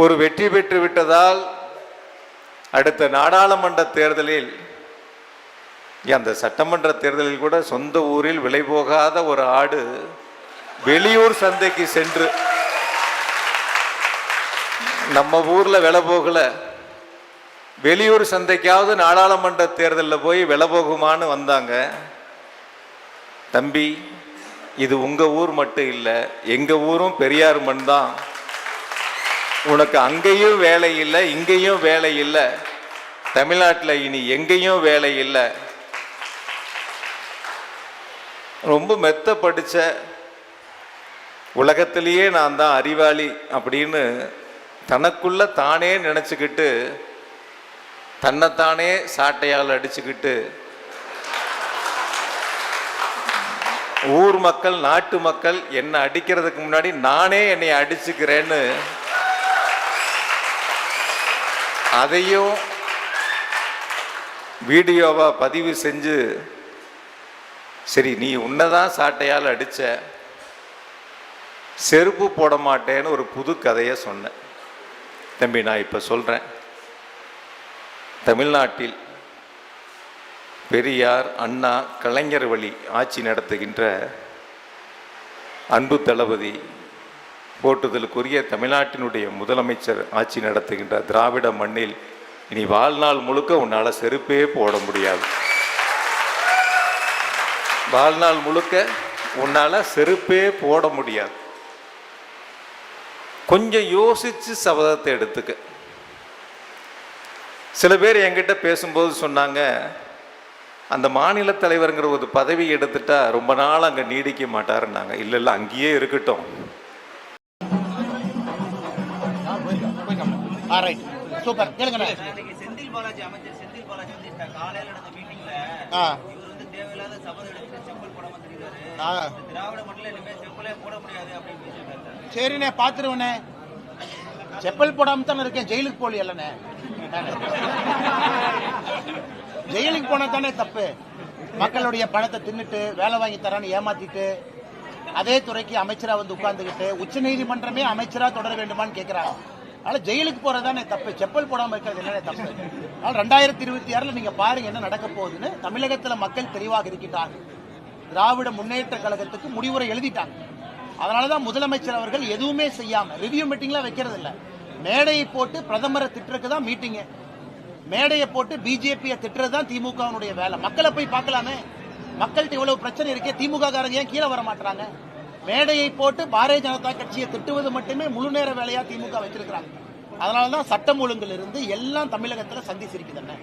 ஒரு வெற்றி பெற்று விட்டதால் அடுத்த நாடாளுமன்ற தேர்தலில் அந்த சட்டமன்ற தேர்தலில் கூட சொந்த ஊரில் விலை போகாத ஒரு ஆடு வெளியூர் சந்தைக்கு சென்று நம்ம ஊரில் விலை போகல. வெளியூர் சந்தைக்காவது நாடாளுமன்ற தேர்தலில் போய் விலை போகுமான்னு வந்தாங்க. தம்பி இது உங்கள் ஊர் மட்டும் இல்லை எங்கள் ஊரும் பெரியார் மண் தான். உனக்கு அங்கேயும் வேலை இல்லை இங்கேயும் வேலை இல்லை. தமிழ்நாட்டில் இனி எங்கேயும் வேலை இல்லை. ரொம்ப மெத்த படித்த உலகத்திலேயே நான் தான் அறிவாளி அப்படின்னு தனக்குள்ள தானே நினச்சிக்கிட்டு தன்னைத்தானே சாட்டையால் அடிச்சுக்கிட்டு ஊர் மக்கள் நாட்டு மக்கள் என்னை அடிக்கிறதுக்கு முன்னாடி நானே என்னை அடிச்சுக்கிறேன்னு அதையும் வீடியோவாக பதிவு செஞ்சு சரி நீ உன்னதான் சாட்டையால் அடித்த செருப்பு போட மாட்டேன்னு ஒரு புது கதையை சொன்னேன் தம்பி நான் இப்போ சொல்கிறேன் தமிழ்நாட்டில் பெரியார் அண்ணா கலைஞர் வழி ஆட்சி நடத்துகின்ற அன்பு தளபதி போட்டுதலுக்குரிய தமிழ்நாட்டினுடைய முதலமைச்சர் ஆட்சி நடத்துகின்ற திராவிட மண்ணில் இனி வாழ்நாள் முழுக்க உன்னால் செருப்பே போட முடியாது. வாழ்நாள் முழுக்க உன்னால் செருப்பே போட முடியாது. கொஞ்சம் யோசித்து சபதத்தை எடுத்துக்க. சில பேர் என்கிட்ட பேசும்போது சொன்னாங்க அந்த மாநில தலைவருங்கிற ஒரு பதவி எடுத்துட்டா ரொம்ப நாள் அங்கே நீடிக்க மாட்டாருன்னாங்க. இல்லை இல்லை அங்கேயே இருக்கட்டும். ரைட் சூப்பர் கேளுங்கண்ணே. அன்னைக்கு செந்தில் பாலாஜி அமைச்சர் செந்தில் பாலாஜி வந்து இந்த காலையில நடந்த மீட்டிங்ல ஆ. இவர் வந்து தேவையில்லாத சபதம் எடுத்துட்டு செப்பல் போட வந்திருக்காரு ஆ. இந்த திராவிட மண்டல இனிமே செப்பலே போட முடியாது அப்படின்னு பேசியிருக்காரு சரிண்ணே பாத்துருவண்ணே. செப்பல் போடாம தானே இருக்கேன் ஜெயிலுக்கு போலி இல்லண்ணே ஜெயிலுக்கு போனா தானே தப்பு. மக்களுடைய பணத்தை தின்னுட்டு வேலை வாங்கி தரான்னு ஏமாத்திட்டு அதே துறைக்கு அமைச்சரா வந்து உட்கார்ந்துகிட்டு உச்ச நீதிமன்றமே அமைச்சரா தொடர வேண்டுமான்னு கேக்குறாங்க. ஆனால் ஜெயிலுக்கு போறதுதானே தப்பு. செப்பல் போடாமல் இருக்கிறது என்னன்னே தப்பு? ஆனால் ரெண்டாயிரத்தி இருபத்தி ஆறில் நீங்கள் பாருங்க என்ன நடக்க போகுதுன்னு தமிழகத்தில் மக்கள் தெளிவாக இருக்கின்றாங்க திராவிட முன்னேற்ற கழகத்துக்கு முடிவுரை எழுதிட்டாங்க. அதனாலதான் முதலமைச்சர் அவர்கள் எதுவுமே செய்யாம ரிவ்யூ மீட்டிங்லாம் வைக்கிறது இல்லை மேடையை போட்டு பிரதமரை திட்டுறதுக்கு தான் மீட்டிங்கு மேடையை போட்டு பிஜேபியை திட்டுறது தான் திமுகவினுடைய வேலை. மக்களை போய் பார்க்கலாமே. மக்கள்கிட்ட இவ்வளவு பிரச்சனை இருக்கே திமுக காரங்க ஏன் கீழே வர மாட்டாங்க மேடையை போட்டு பாரதிய ஜனதா கட்சியை திட்டுவது மட்டுமே முழு நேர வேலையா திமுக வச்சிருக்கிறாங்க அதனாலதான் சட்டம் ஒழுங்கிலிருந்து எல்லாம் தமிழகத்துல சந்தி சிரிக்குதுன்னு